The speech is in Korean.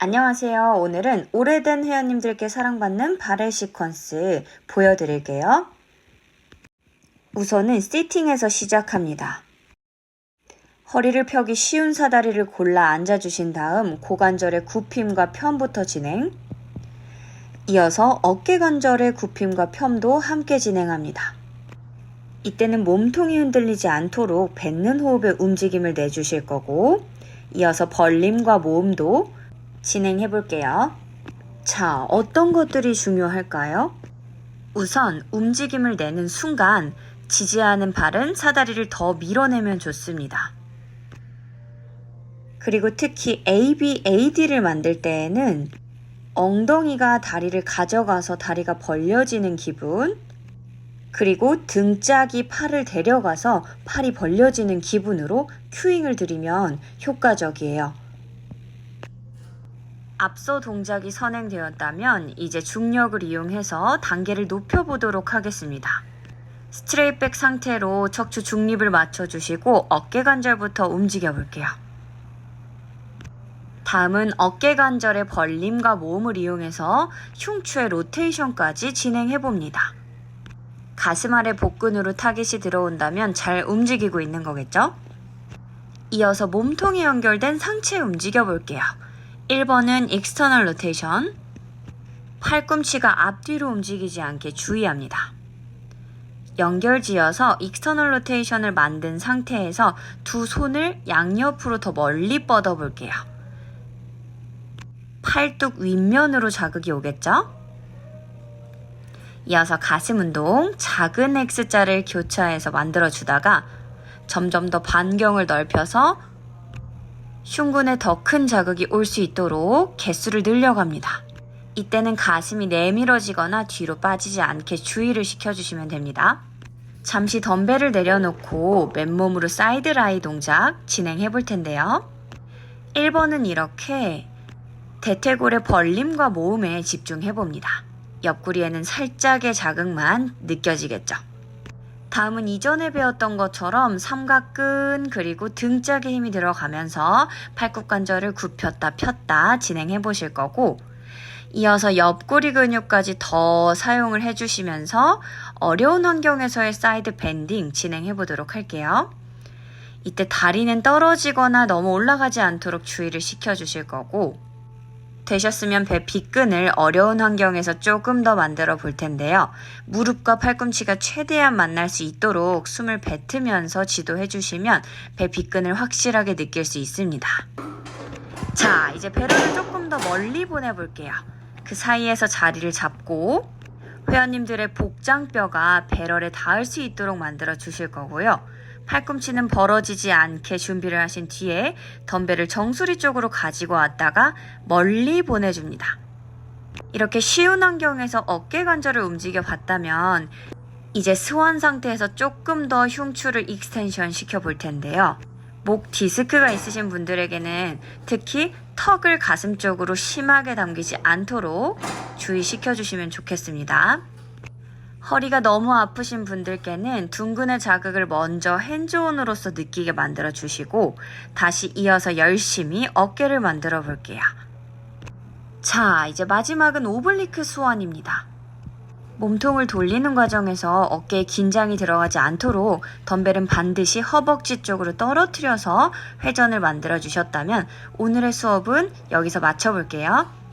안녕하세요. 오늘은 오래된 회원님들께 사랑받는 발레 시퀀스 보여드릴게요. 우선은 시팅에서 시작합니다. 허리를 펴기 쉬운 사다리를 골라 앉아주신 다음 고관절의 굽힘과 편부터 진행. 이어서 어깨 관절의 굽힘과 편도 함께 진행합니다. 이때는 몸통이 흔들리지 않도록 뱉는 호흡의 움직임을 내주실 거고, 이어서 벌림과 모음도 진행해 볼게요. 자, 어떤 것들이 중요할까요? 우선 움직임을 내는 순간 지지하는 발은 사다리를 더 밀어내면 좋습니다. 그리고 특히 ABAD를 만들 때에는 엉덩이가 다리를 가져가서 다리가 벌려지는 기분, 그리고 등짝이 팔을 데려가서 팔이 벌려지는 기분으로 큐잉을 들이면 효과적이에요. 앞서 동작이 선행되었다면 이제 중력을 이용해서 단계를 높여보도록 하겠습니다. 스트레이트백 상태로 척추 중립을 맞춰주시고 어깨 관절부터 움직여 볼게요. 다음은 어깨 관절의 벌림과 모음을 이용해서 흉추의 로테이션까지 진행해 봅니다. 가슴 아래 복근으로 타깃이 들어온다면 잘 움직이고 있는 거겠죠? 이어서 몸통이 연결된 상체 움직여 볼게요. 1번은 익스터널 로테이션. 팔꿈치가 앞뒤로 움직이지 않게 주의합니다. 연결지어서 익스터널 로테이션을 만든 상태에서 두 손을 양옆으로 더 멀리 뻗어 볼게요. 팔뚝 윗면으로 자극이 오겠죠? 이어서 가슴 운동, 작은 X자를 교차해서 만들어 주다가 점점 더 반경을 넓혀서 흉근에 더 큰 자극이 올 수 있도록 개수를 늘려갑니다. 이때는 가슴이 내밀어지거나 뒤로 빠지지 않게 주의를 시켜주시면 됩니다. 잠시 덤벨을 내려놓고 맨몸으로 사이드 라이 동작 진행해 볼 텐데요. 1번은 이렇게 대퇴골의 벌림과 모음에 집중해 봅니다. 옆구리에는 살짝의 자극만 느껴지겠죠. 다음은 이전에 배웠던 것처럼 삼각근 그리고 등짝에 힘이 들어가면서 팔굽 관절을 굽혔다 폈다 진행해 보실 거고 이어서 옆구리 근육까지 더 사용을 해주시면서 어려운 환경에서의 사이드 밴딩 진행해 보도록 할게요. 이때 다리는 떨어지거나 너무 올라가지 않도록 주의를 시켜 주실 거고 되셨으면 배 빗근을 어려운 환경에서 조금 더 만들어 볼 텐데요. 무릎과 팔꿈치가 최대한 만날 수 있도록 숨을 뱉으면서 지도해 주시면 배 빗근을 확실하게 느낄 수 있습니다. 자, 이제 배럴을 조금 더 멀리 보내볼게요. 그 사이에서 자리를 잡고 회원님들의 복장뼈가 배럴에 닿을 수 있도록 만들어 주실 거고요. 팔꿈치는 벌어지지 않게 준비를 하신 뒤에 덤벨을 정수리 쪽으로 가지고 왔다가 멀리 보내줍니다. 이렇게 쉬운 환경에서 어깨 관절을 움직여 봤다면 이제 스완 상태에서 조금 더 흉추를 익스텐션 시켜 볼 텐데요. 목 디스크가 있으신 분들에게는 특히 턱을 가슴 쪽으로 심하게 당기지 않도록 주의시켜 주시면 좋겠습니다. 허리가 너무 아프신 분들께는 둥근의 자극을 먼저 핸즈온으로서 느끼게 만들어 주시고 다시 이어서 열심히 어깨를 만들어 볼게요. 자, 이제 마지막은 오블리크 수원입니다. 몸통을 돌리는 과정에서 어깨에 긴장이 들어가지 않도록 덤벨은 반드시 허벅지 쪽으로 떨어뜨려서 회전을 만들어 주셨다면 오늘의 수업은 여기서 마쳐볼게요.